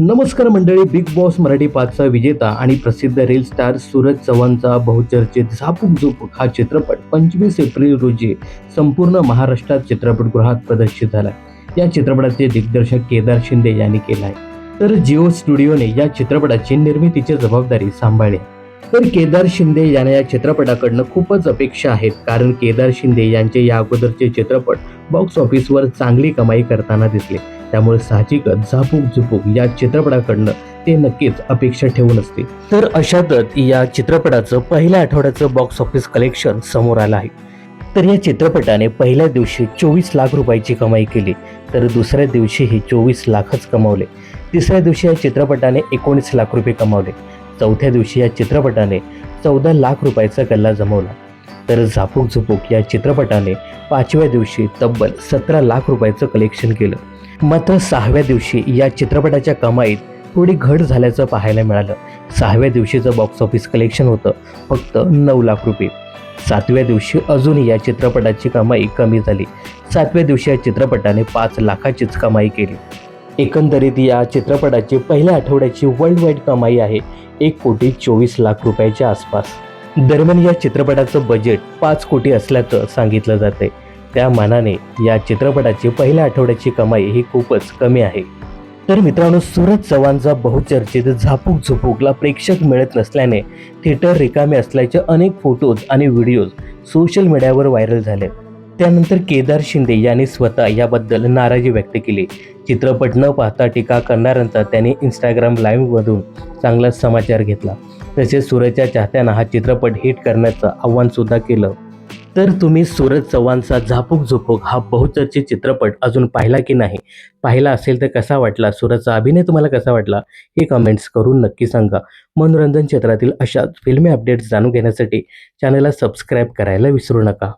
नमस्कार मंडळी big boss Marathi पाचचा विजेता आणि प्रसिद्ध रील स्टार सूरज चव्हाणचा बहुचर्चित झापूक झुपूक हा चित्रपट पंचवीस एप्रिल रोजी संपूर्ण महाराष्ट्रात चित्रपटगृहात प्रदर्शित झाला या चित्रपटाचे दिग्दर्शक केदार शिंदे यांनी केलं आहे तर जिओ स्टुडिओने या चित्रपटाची निर्मितीची जबाबदारी सांभाळली. तर केदार शिंदे यांना या चित्रपटाकडनं खूपच अपेक्षा आहेत कारण केदार शिंदे यांचे या अगोदरचे चित्रपट बॉक्स ऑफिसवर चांगली कमाई करताना दिसले. त्यामुळे साहजिकच झापूक झुपूक या चित्रपटाकडनं ते नक्कीच अपेक्षा ठेवून असते. तर अशातच या चित्रपटाचं पहिल्या आठवड्याचं बॉक्स ऑफिस कलेक्शन समोर आलं आहे. तर या चित्रपटाने पहिल्या दिवशी चोवीस लाख रुपयाची कमाई केली तर दुसऱ्या दिवशीही चोवीस लाखच कमावले. तिसऱ्या दिवशी या चित्रपटाने एकोणीस लाख रुपये कमावले. चौथ्या दिवशी या चित्रपटाने चौदा लाख रुपयाचा गल्ला जमवला. तर झापूक झुपूक या चित्रपटाने पाचव्या दिवशी तब्बल सतरा लाख रुपयाचं कलेक्शन केलं. मात्र सहाव्या दिवशी या चित्रपटाच्या कमाईत थोडी घट झाल्याचं पाहायला मिळालं. सहाव्या दिवशीचं बॉक्स ऑफिस कलेक्शन होतं फक्त नऊ लाख रुपये. सातव्या दिवशी अजूनही या चित्रपटाची कमाई कमी झाली. सातव्या दिवशी या चित्रपटाने पाच लाखाचीच कमाई केली. एकंदरीत या चित्रपटाची पहिल्या आठवड्याची वर्ल्ड वाईड कमाई आहे एक कोटी चोवीस लाख रुपयाच्या आसपास. दरम्यान या चित्रपटाचं बजेट पाच कोटी असल्याचं सांगितलं जाते त्या मानाने या चित्रपटाची पहिल्या आठवड्याची कमाई ही खूपच कमी आहे. तर मित्रांनो सूरज चव्हाणचा बहुचर्चित झापूक झुपूकला प्रेक्षक मिळत नसल्याने थिएटर रिकामे असल्याचे अनेक फोटोज आणि व्हिडिओज सोशल मीडियावर व्हायरल झाले त्यानंतर केदार शिंदे यांनी स्वतः याबद्दल नाराजी व्यक्त केली. चित्रपट न पाहता टीका करणाऱ्यांचा त्यांनी इंस्टाग्राम लाईव्हमधून चांगला समाचार घेतला. तसेच सूरजच्या चाहत्यांना हा चित्रपट हिट करण्याचं आव्हानसुद्धा केलं. तर तुम्ही सूरज चव्हाणचा झापूक झुपूक हा बहुचर्चित चित्रपट अजून पाहिला की नाही? पाहिला असेल तर कसा वाटला? सूरजचा अभिनय तुम्हाला कसा वाटला? हे कमेंट्स करून नक्की सांगा. मनोरंजन क्षेत्रातील अशाच फिल्मी अपडेट्स जाणून घेण्यासाठी चॅनलला सबस्क्राईब करायला विसरू नका.